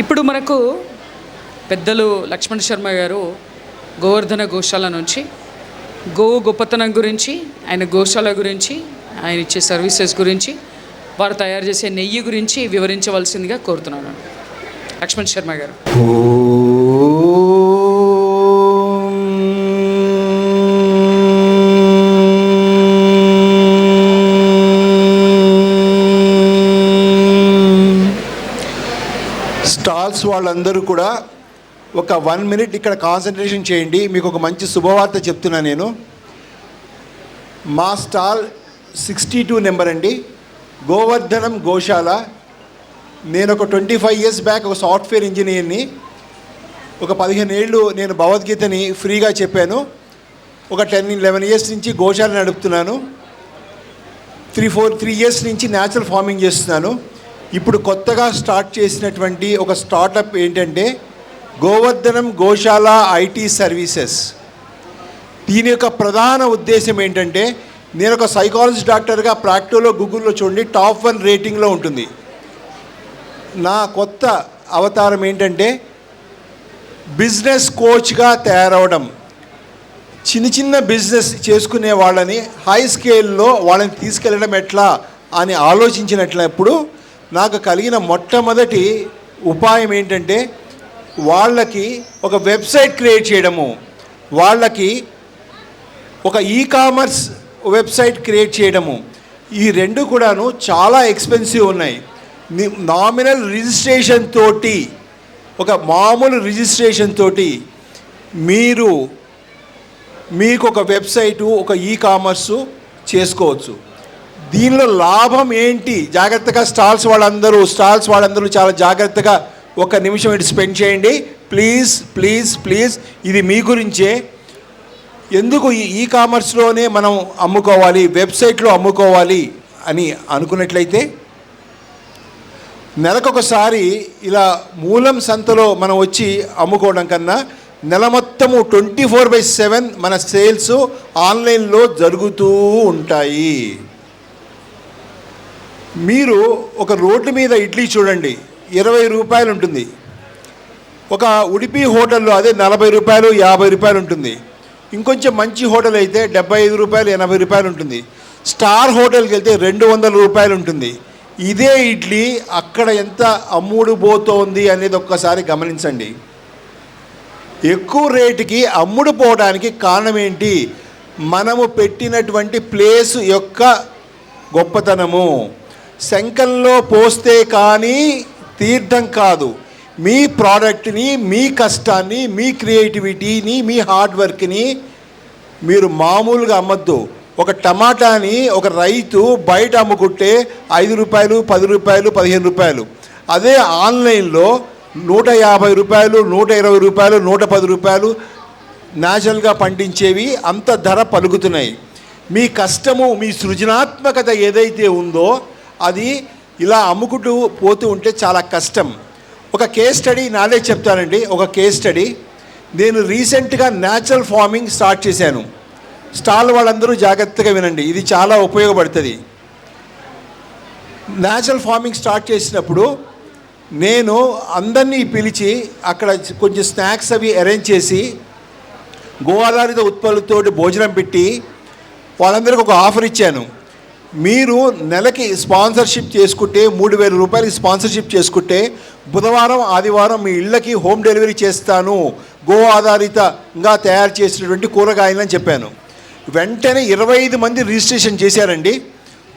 ఇప్పుడు మనకు పెద్దలు లక్ష్మణ్ శర్మ గారు గోవర్ధన గోశాల నుంచి గోవు గొప్పతనం గురించి ఆయన గోశాల గురించి ఆయన ఇచ్చే సర్వీసెస్ గురించి వారు తయారు చేసే నెయ్యి గురించి వివరించవలసిందిగా కోరుతున్నాను. లక్ష్మణ్ శర్మ గారు. స్టాల్స్ వాళ్ళందరూ కూడా ఒక వన్ మినిట్ ఇక్కడ కాన్సన్ట్రేషన్ చేయండి. మీకు ఒక మంచి శుభవార్త చెప్తున్నా నేను. మా స్టాల్ సిక్స్టీ టూ నెంబర్ అండి. గోవర్ధనం గోశాల. నేను ఒక ట్వంటీ ఫైవ్ ఇయర్స్ బ్యాక్ ఒక సాఫ్ట్వేర్ ఇంజనీర్ని ఒక పదిహేను ఏళ్ళు నేను భగవద్గీతని ఫ్రీగా చెప్పాను. ఒక టెన్ లెవెన్ ఇయర్స్ నుంచి గోశాల నడుపుతున్నాను. త్రీ ఫోర్ త్రీ ఇయర్స్ నుంచి న్యాచురల్ ఫార్మింగ్ చేస్తున్నాను. ఇప్పుడు కొత్తగా స్టార్ట్ చేసినటువంటి ఒక స్టార్టప్ ఏంటంటే గోవర్ధనం గోశాల ఐటీ సర్వీసెస్. దీని యొక్క ప్రధాన ఉద్దేశం ఏంటంటే నేను ఒక సైకాలజీ డాక్టర్గా ప్రాక్టోలో గూగుల్లో చూడండి టాప్ వన్ రేటింగ్లో ఉంటుంది. నా కొత్త అవతారం ఏంటంటే బిజినెస్ కోచ్గా తయారవడం. చిన్న చిన్న బిజినెస్ చేసుకునే వాళ్ళని హై స్కేల్లో వాళ్ళని తీసుకెళ్ళడం ఎట్లా అని ఆలోచించినట్లప్పుడు నాకు కలిగిన మొట్టమొదటి ఉపాయం ఏంటంటే వాళ్ళకి ఒక వెబ్సైట్ క్రియేట్ చేయడము. వాళ్ళకి ఒక ఈ కామర్స్ వెబ్సైట్ క్రియేట్ చేయడము. ఈ రెండు కూడాను చాలా ఎక్స్పెన్సివ్ ఉన్నాయి. నామినల్ రిజిస్ట్రేషన్ తోటి ఒక మామూలు రిజిస్ట్రేషన్ తోటి మీరు మీకు ఒక వెబ్సైటు ఒక ఈ కామర్సు చేసుకోవచ్చు. దీనిలో లాభం ఏంటి? జాగ్రత్తగా స్టాల్స్ వాళ్ళందరూ స్టాల్స్ వాళ్ళందరూ చాలా జాగ్రత్తగా ఒక నిమిషం ఇటు స్పెండ్ చేయండి. Please please please. ఇది మీ గురించే. ఎందుకు ఈ ఈ కామర్స్లోనే మనం అమ్ముకోవాలి వెబ్సైట్లో అమ్ముకోవాలి అని అనుకున్నట్లయితే నెలకొకసారి ఇలా మూలం సంతలో మనం వచ్చి అమ్ముకోవడం కన్నా నెల మొత్తము ట్వంటీ ఫోర్ బై సెవెన్ మన సేల్స్ ఆన్లైన్లో జరుగుతూ ఉంటాయి. మీరు ఒక రోడ్డు మీద ఇడ్లీ చూడండి ఇరవై రూపాయలు ఉంటుంది. ఒక ఉడిపి హోటల్లో అదే నలభై రూపాయలు యాభై రూపాయలు ఉంటుంది. ఇంకొంచెం మంచి హోటల్ అయితే డెబ్బై ఐదు రూపాయలు ఎనభై రూపాయలు ఉంటుంది. స్టార్ హోటల్కి వెళ్తే రెండు వందల రూపాయలు ఉంటుంది. ఇదే ఇడ్లీ అక్కడ ఎంత అమ్ముడు పోతోంది అనేది ఒక్కసారి గమనించండి. ఎక్కువ రేటుకి అమ్ముడు పోవడానికి కారణం ఏంటి? మనము పెట్టినటువంటి ప్లేస్ యొక్క గొప్పతనము. శంఖంలో పోస్తే కానీ తీర్థం కాదు. మీ ప్రోడక్ట్ని మీ కష్టాన్ని మీ క్రియేటివిటీని మీ హార్డ్ వర్క్ని మీరు మామూలుగా అమ్మద్దు. ఒక టమాటాని ఒక రైతు బయట అమ్ముకుంటే ఐదు రూపాయలు పది రూపాయలు పదిహేను రూపాయలు. అదే ఆన్లైన్లో నూట యాభై రూపాయలు నూట ఇరవై రూపాయలు నూట పది రూపాయలు న్యాచురల్గా పండించేవి అంత ధర పలుకుతున్నాయి. మీ కష్టము మీ సృజనాత్మకత ఏదైతే ఉందో అది ఇలా అమ్ముకుంటూ పోతూ ఉంటే చాలా కష్టం. ఒక కేస్ స్టడీ నాదే చెప్తానండి. ఒక కేస్ స్టడీ నేను రీసెంట్గా న్యాచురల్ ఫార్మింగ్ స్టార్ట్ చేశాను. స్టాల్ వాళ్ళందరూ జాగ్రత్తగా వినండి. ఇది చాలా ఉపయోగపడుతుంది. న్యాచురల్ ఫార్మింగ్ స్టార్ట్ చేసినప్పుడు నేను అందరినీ పిలిచి అక్కడ కొంచెం స్నాక్స్ అవి అరేంజ్ చేసి గో ఉత్పత్తులతో ఉత్పత్తులతోటి భోజనం పెట్టి వాళ్ళందరికీ ఒక ఆఫర్ ఇచ్చాను. మీరు నెలకి స్పాన్సర్షిప్ చేసుకుంటే మూడు వేల రూపాయలకి స్పాన్సర్షిప్ చేసుకుంటే బుధవారం ఆదివారం మీ ఇళ్ళకి హోమ్ డెలివరీ చేస్తాను. గో ఆధారితంగా తయారు చేసినటువంటి కూరగాయలని చెప్పాను. వెంటనే ఇరవై ఐదు మంది రిజిస్ట్రేషన్ చేశారండి.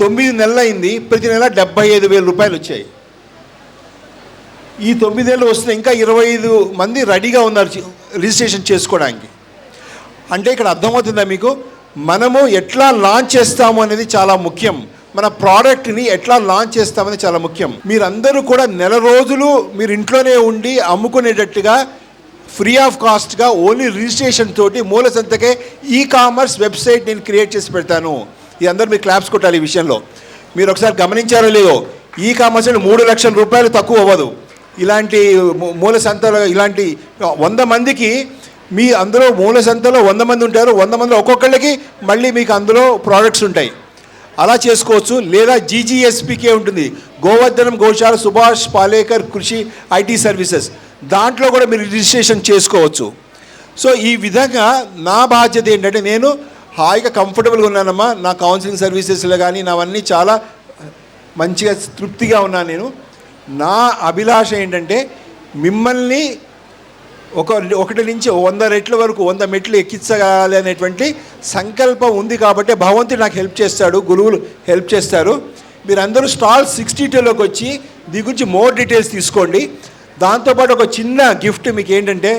తొమ్మిది నెలలైంది. అయింది ప్రతి నెల డెబ్బై ఐదు వేల రూపాయలు వచ్చాయి. ఈ తొమ్మిదేళ్ళు వస్తున్న ఇంకా ఇరవై ఐదు మంది రెడీగా ఉన్నారు రిజిస్ట్రేషన్ చేసుకోవడానికి. అంటే ఇక్కడ అర్థమవుతుందా మీకు? మనము ఎట్లా లాంచ్ చేస్తాము అనేది చాలా ముఖ్యం. మన ప్రోడక్ట్ని ఎట్లా లాంచ్ చేస్తామని చాలా ముఖ్యం. మీరందరూ కూడా నెల రోజులు మీరు ఇంట్లోనే ఉండి అమ్ముకునేటట్టుగా ఫ్రీ ఆఫ్ కాస్ట్గా ఓన్లీ రిజిస్ట్రేషన్ తోటి మూల సంతకే ఈ కామర్స్ వెబ్సైట్ నేను క్రియేట్ చేసి పెడతాను. ఇది అందరూ మీరు క్లాప్స్ కొట్టాలి ఈ విషయంలో. మీరు ఒకసారి గమనించారో లేదో ఈ కామర్స్ మూడు లక్షల రూపాయలు తక్కువ అవ్వదు. ఇలాంటి మూల సంతలో ఇలాంటి వంద మందికి మీ అందులో మూల సంతలో వంద మంది ఉంటారు వంద మందిలో ఒక్కొక్కళ్ళకి మళ్ళీ మీకు అందులో ప్రోడక్ట్స్ ఉంటాయి. అలా చేసుకోవచ్చు. లేదా జీజీఎస్పీకే ఉంటుంది. గోవర్ధనం గోశాల సుభాష్ పాలేకర్ కృషి ఐటీ సర్వీసెస్. దాంట్లో కూడా మీరు రిజిస్ట్రేషన్ చేసుకోవచ్చు. సో ఈ విధంగా నా బాధ్యత ఏంటంటే నేను హాయిగా కంఫర్టబుల్గా ఉన్నానమ్మా. నా కౌన్సిలింగ్ సర్వీసెస్లో కానీ నావన్నీ చాలా మంచిగా తృప్తిగా ఉన్నాను నేను. నా అభిలాష ఏంటంటే మిమ్మల్ని ఒక ఒకటి నుంచి వంద రెట్ల వరకు వంద మెట్లు ఎక్కించగాలి అనేటువంటి సంకల్పం ఉంది కాబట్టి భగవంతుడు నాకు హెల్ప్ చేస్తాడు గురువులు హెల్ప్ చేస్తారు. మీరందరూ స్టాల్ సిక్స్టీ టూలోకి వచ్చి దీని గురించి మోర్ డీటెయిల్స్ తీసుకోండి. దాంతోపాటు ఒక చిన్న గిఫ్ట్ మీకు ఏంటంటే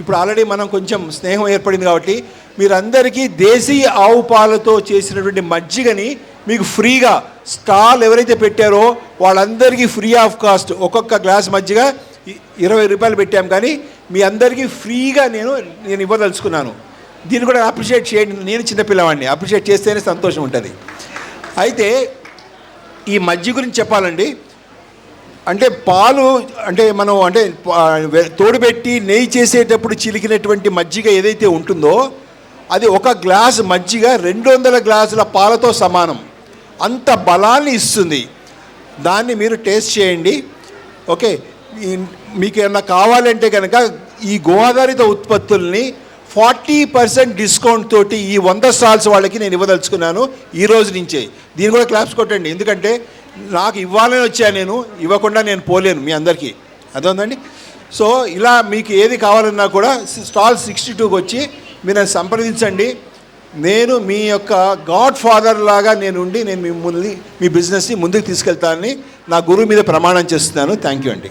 ఇప్పుడు ఆల్రెడీ మనం కొంచెం స్నేహం ఏర్పడింది కాబట్టి మీరందరికీ దేశీయ ఆవు పాలతో చేసినటువంటి మజ్జిగని మీకు ఫ్రీగా స్టాల్ ఎవరైతే పెట్టారో వాళ్ళందరికీ ఫ్రీ ఆఫ్ కాస్ట్ ఒక్కొక్క గ్లాస్ మజ్జిగ ఇరవై రూపాయలు పెట్టాం కానీ మీ అందరికీ ఫ్రీగా నేను నేను ఇవ్వదలుచుకున్నాను. దీన్ని కూడా అప్రిషియేట్ చేయండి. నేను చిన్నపిల్లవాడిని అప్రిషియేట్ చేస్తేనే సంతోషం ఉంటుంది. అయితే ఈ మజ్జి గురించి చెప్పాలండి. అంటే పాలు అంటే మనం అంటే తోడుపెట్టి నెయ్యి చేసేటప్పుడు చిలికినటువంటి మజ్జిగ ఏదైతే ఉంటుందో అది ఒక గ్లాస్ మజ్జిగ రెండు వందల గ్లాసుల పాలతో సమానం. అంత బలాన్ని ఇస్తుంది. దాన్ని మీరు టేస్ట్ చేయండి. ఓకే? మీకు ఏమన్నా కావాలంటే కనుక ఈ గోదారిత ఉత్పత్తుల్ని ఫార్టీ పర్సెంట్ డిస్కౌంట్ తోటి ఈ వంద స్టాల్స్ వాళ్ళకి నేను ఇవ్వదలుచుకున్నాను ఈ రోజు నుంచే. దీన్ని కూడా క్లాప్స్ కొట్టండి. ఎందుకంటే నాకు ఇవ్వాలని వచ్చా నేను ఇవ్వకుండా నేను పోలేను మీ అందరికీ. అర్థమైందండి? సో ఇలా మీకు ఏది కావాలన్నా కూడా స్టాల్ సిక్స్టీ టూకి వచ్చి మీరు నన్ను సంప్రదించండి. నేను మీ యొక్క గాడ్ ఫాదర్ లాగా నేను ఉండి నేను మిమ్మల్ని మీ బిజినెస్ని ముందుకు తీసుకెళ్తానని నా గురువు మీద ప్రమాణం చేస్తున్నాను. థ్యాంక్ యూ అండి.